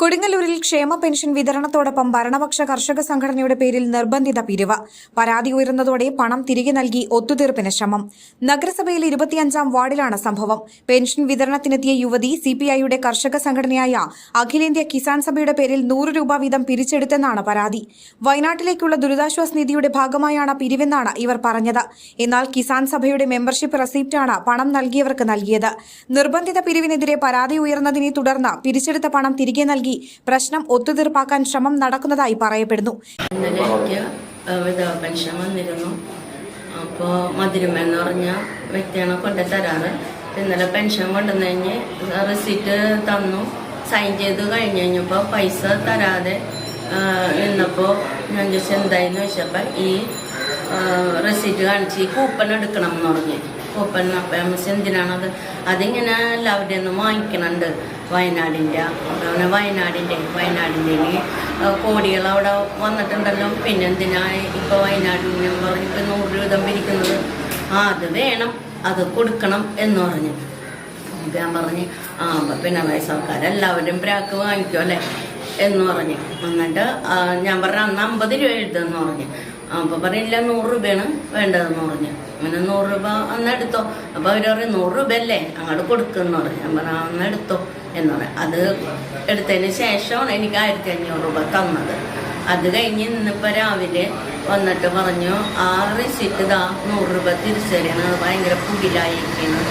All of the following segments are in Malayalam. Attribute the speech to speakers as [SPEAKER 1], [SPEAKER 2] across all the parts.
[SPEAKER 1] കൊടുങ്ങല്ലൂരിൽ ക്ഷേമ പെൻഷൻ വിതരണത്തോടൊപ്പം ഭരണപക്ഷ കർഷക സംഘടനയുടെ പേരിൽ നിർബന്ധിത പിരിവ്. പരാതി ഉയർന്നതോടെ പണം തിരികെ നൽകി ഒത്തുതീർപ്പിന് ശ്രമം. നഗരസഭയിൽ ഇരുപത്തിയഞ്ചാം വാർഡിലാണ് സംഭവം. പെൻഷൻ വിതരണത്തിനെത്തിയ യുവതി സിപിഐയുടെ കർഷക സംഘടനയായ അഖിലേന്ത്യാ കിസാൻ സഭയുടെ പേരിൽ നൂറ് രൂപ വീതം പിരിച്ചെടുത്തെന്നാണ് പരാതി. വയനാട്ടിലേക്കുള്ള ദുരിതാശ്വാസ നിധിയുടെ ഭാഗമായാണ് പിരിവെന്നാണ് ഇവർ പറഞ്ഞത്. എന്നാൽ കിസാൻ സഭയുടെ മെമ്പർഷിപ്പ് റെസിപ്റ്റാണ് പണം നൽകിയവർക്ക് നൽകിയത്. നിർബന്ധിത പിരിവിനെതിരെ പരാതി ഉയർന്നതിനെ തുടർന്ന് പിരിച്ചെടുത്ത പണം തിരികെ നൽകി പ്രശ്നം ഒത്തുതീർപ്പാക്കാൻ ശ്രമം നടക്കുന്നതായി പറയപ്പെടുന്നു.
[SPEAKER 2] പെൻഷൻ വന്നിരുന്നു അപ്പോൾ മധുരം എന്ന് പറഞ്ഞ വ്യക്തിയാണ് കൊണ്ടു ഇന്നലെ പെൻഷൻ കൊണ്ടുവന്ന് കഴിഞ്ഞ് തന്നു. സൈൻ ചെയ്ത് കഴിഞ്ഞ് കഴിഞ്ഞപ്പോൾ പൈസ തരാതെ നിന്നപ്പോൾ ഞാൻ ചോദിച്ചു ചോദിച്ചപ്പോൾ ഈ റെസിപ്റ്റ് കാണിച്ച് ഈ കൂപ്പൺ എടുക്കണം എന്ന് പറഞ്ഞ്. കൂപ്പൺ അപ്പം എം എസ് എന്തിനാണത് അതിങ്ങനെ എല്ലാവരുടെ ഒന്നും വാങ്ങിക്കണുണ്ട്. വയനാടിന്റെ അതുപോലെ വയനാടിന്റെ വയനാടിന്റെ കോടികൾ അവിടെ വന്നിട്ടുണ്ടല്ലോ. പിന്നെ എന്തിനാ ഇപ്പോൾ വയനാടിന് പറഞ്ഞിപ്പോൾ നൂറ് രൂപ പിരിക്കുന്നത്? ആ അത് വേണം. അത് കൊടുക്കണം എന്ന് പറഞ്ഞു. ഞാൻ പറഞ്ഞ് ആ അപ്പം പിണറായി സർക്കാർ എല്ലാവരും പ്രാക്ക് വാങ്ങിക്കും അല്ലേ? എന്ന് പറഞ്ഞു. എന്നിട്ട് ഞാൻ പറഞ്ഞു അന്ന് അമ്പത് രൂപ എഴുതുമെന്ന് പറഞ്ഞു. അപ്പോൾ പറയില്ല നൂറ് രൂപയാണ് വേണ്ടതെന്ന് പറഞ്ഞു. അങ്ങനെ നൂറ് രൂപ അന്ന് എടുത്തോ. അപ്പോൾ അവർ പറയും നൂറ് രൂപ അല്ലേ അങ്ങോട്ട് കൊടുക്കുന്ന പറഞ്ഞു. ഞാൻ പറഞ്ഞു അന്ന് എടുത്തോ എന്ന് പറഞ്ഞു. അത് എടുത്തതിന് ശേഷമാണ് എനിക്ക് ആയിരത്തി അഞ്ഞൂറ് രൂപ തന്നത്. അത് കഴിഞ്ഞ് ഇന്നിപ്പോൾ രാവിലെ വന്നിട്ട് പറഞ്ഞു ആ സീറ്റ് ഇതാ നൂറ് രൂപ തിരിച്ചറിയണം അത് ഭയങ്കര പുകിലായിരിക്കണം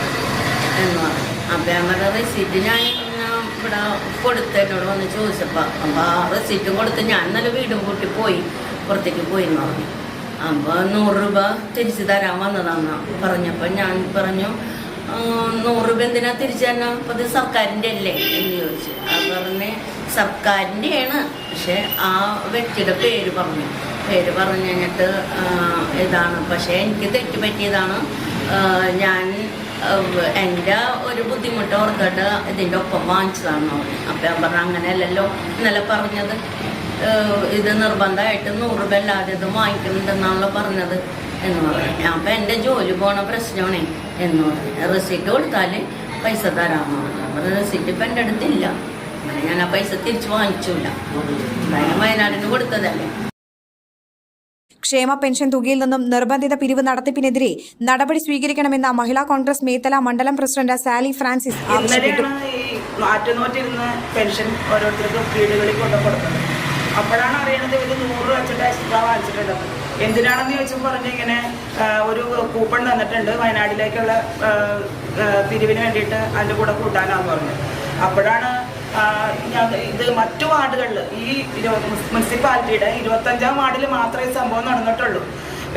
[SPEAKER 2] എന്ന് പറഞ്ഞു. അപ്പം ഞങ്ങളുടെ റിസിറ്റ് ഞാൻ ഇവിടെ കൊടുത്ത് എന്നോട് വന്ന് ചോദിച്ചപ്പോൾ അപ്പോൾ ആ റെസീറ്റും കൊടുത്ത് ഞാൻ നല്ല വീടും കൂട്ടി പോയി. പുറത്തേക്ക് പോയി എന്ന് പറഞ്ഞു അപ്പോൾ നൂറ് രൂപ തിരിച്ചു തരാൻ വന്നതാന്ന് പറഞ്ഞപ്പോൾ ഞാൻ പറഞ്ഞു നൂറ് രൂപ എന്തിനാ തിരിച്ചു തരണം ഇത് സർക്കാരിന്റെ അല്ലേ എന്ന് ചോദിച്ചു. അത് പറഞ്ഞ് സർക്കാരിന്റെയാണ് പക്ഷെ ആ വ്യക്തിയുടെ പേര് പറഞ്ഞു. പേര് പറഞ്ഞു കഴിഞ്ഞിട്ട് ഇതാണ്. പക്ഷേ എനിക്ക് തെറ്റ് പറ്റിയതാണ്. ഞാൻ എന്റെ ഒരു ബുദ്ധിമുട്ട് ഓർത്തിട്ട് ഇതിന്റെ ഒപ്പം വാങ്ങിച്ചതാണെന്ന് പറഞ്ഞു. അപ്പം ഞാൻ പറഞ്ഞു അങ്ങനെയല്ലല്ലോ ഇന്നലെ പറഞ്ഞത്. ഇത് നിർബന്ധമായിട്ട് നൂറ് രൂപ അല്ലാതെ ഇത് വാങ്ങിക്കുന്നുണ്ടെന്നാണല്ലോ പറഞ്ഞത് എന്ന് പറഞ്ഞു. അപ്പം എന്റെ ജോലി പോണ പ്രശ്നമാണേ എന്ന് പറഞ്ഞു. റെസിപ്റ്റ് കൊടുത്താൽ പൈസ തരാമെന്ന് പറഞ്ഞു. അപ്പം റെസിപ്റ്റ് ഇപ്പം എന്റെ അടുത്തില്ല. അങ്ങനെ ഞാൻ ആ പൈസ തിരിച്ചു വാങ്ങിച്ചില്ല. എന്തായാലും വയനാടിന് കൊടുത്തതല്ലേ.
[SPEAKER 1] ക്ഷേമ പെൻഷൻ തുകയിൽ നിന്നും നിർബന്ധിത പിരിവ് നടത്തിപ്പിനെതിരെ നടപടി സ്വീകരിക്കണമെന്ന മഹിളാ കോൺഗ്രസ് മേത്തല മണ്ഡലം പ്രസിഡന്റ് സാലി ഫ്രാൻസിസ് ആവശ്യപ്പെട്ടു.
[SPEAKER 3] മാറ്റുനോറ്റിരുന്ന് പെൻഷൻ ഓരോരുത്തർക്കും വീടുകളിൽ കൊണ്ടു അപ്പോഴാണ് അറിയണത് ഇവർ നൂറ് രൂപ വെച്ചിട്ട് എക്സ്ട്രാ വാങ്ങിച്ചിട്ടുണ്ട് എന്തിനാണെന്ന് ചോദിച്ചപ്പോൾ പറഞ്ഞു ഇങ്ങനെ ഒരു കൂപ്പൺ തന്നിട്ടുണ്ട് വയനാട്ടിലേക്കുള്ള പിരിവിന് വേണ്ടിയിട്ട് അതിന്റെ കൂടെ കൂട്ടാനാന്ന് പറഞ്ഞു. അപ്പോഴാണ് ഇത് മറ്റു വാർഡുകളിൽ ഈ മുനിസിപ്പാലിറ്റിയുടെ ഇരുപത്തഞ്ചാം വാർഡിൽ മാത്രമേ സംഭവം നടന്നിട്ടുള്ളൂ.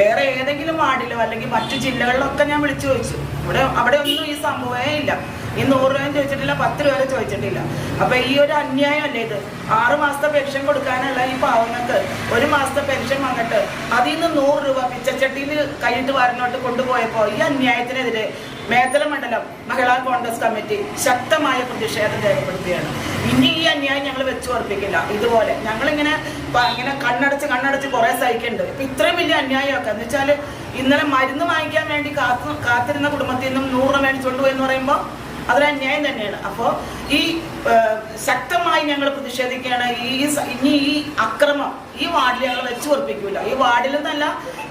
[SPEAKER 3] വേറെ ഏതെങ്കിലും വാർഡിലോ അല്ലെങ്കിൽ മറ്റു ജില്ലകളിലൊക്കെ ഞാൻ വിളിച്ചു ചോദിച്ചു. ഇവിടെ അവിടെ ഒന്നും ഈ സംഭവമേ ഇല്ല. ഈ നൂറ് രൂപയും ചോദിച്ചിട്ടില്ല പത്ത് രൂപ ചോദിച്ചിട്ടില്ല. അപ്പൊ ഈ ഒരു അന്യായം അല്ലേ ഇത്? ആറ് മാസത്തെ പെൻഷൻ കൊടുക്കാനുള്ള ഈ പാവങ്ങൾക്ക്. ഒരു മാസത്തെ പെൻഷൻ വന്നിട്ട് അതിൽ നിന്ന് നൂറ് രൂപ പിച്ചച്ചട്ടിയിൽ കൈയിട്ട് വാരനോട്ട് കൊണ്ടുപോയപ്പോൾ ഈ അന്യായത്തിനെതിരെ മേത്തല മണ്ഡലം മഹിളാ കോൺഗ്രസ് കമ്മിറ്റി ശക്തമായ പ്രതിഷേധം രേഖപ്പെടുത്തുകയാണ്. ഇനി ഈ അന്യായം ഞങ്ങൾ വെച്ചു ഉറപ്പിക്കില്ല. ഇതുപോലെ ഞങ്ങളിങ്ങനെ ഇങ്ങനെ കണ്ണടച്ച് കണ്ണടച്ച് കുറെ സഹിക്കുന്നുണ്ട് ഇപ്പൊ ഇത്രയും വലിയ അന്യായമൊക്കെ എന്ന് വെച്ചാൽ ഇന്നലെ മരുന്ന് വാങ്ങിക്കാൻ വേണ്ടി കാത്തു കാത്തിരുന്ന കുടുംബത്തിൽ നിന്നും നൂറ് മേടിച്ചുകൊണ്ട് എന്ന് പറയുമ്പോൾ അതൊരു അന്യായം തന്നെയാണ്. അപ്പോൾ ഈ ശക്തമായി ഞങ്ങൾ പ്രതിഷേധിക്കുകയാണ്. ഈ ഇനി ഈ അക്രമം ഈ വാർഡിൽ ഞങ്ങൾ വെച്ചു ഉറപ്പിക്കില്ല ഈ വാർഡിൽ നിന്നല്ല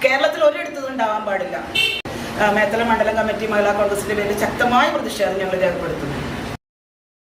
[SPEAKER 3] കേരളത്തിൽ ഒരിടത്തും ഉണ്ടാവാൻ പാടില്ല. മേത്തല മണ്ഡലം കമ്മിറ്റി മഹിളാ കോൺഗ്രസിന്റെ പേരിൽ ശക്തമായ പ്രതിഷേധം ഞങ്ങൾ രേഖപ്പെടുത്തുന്നു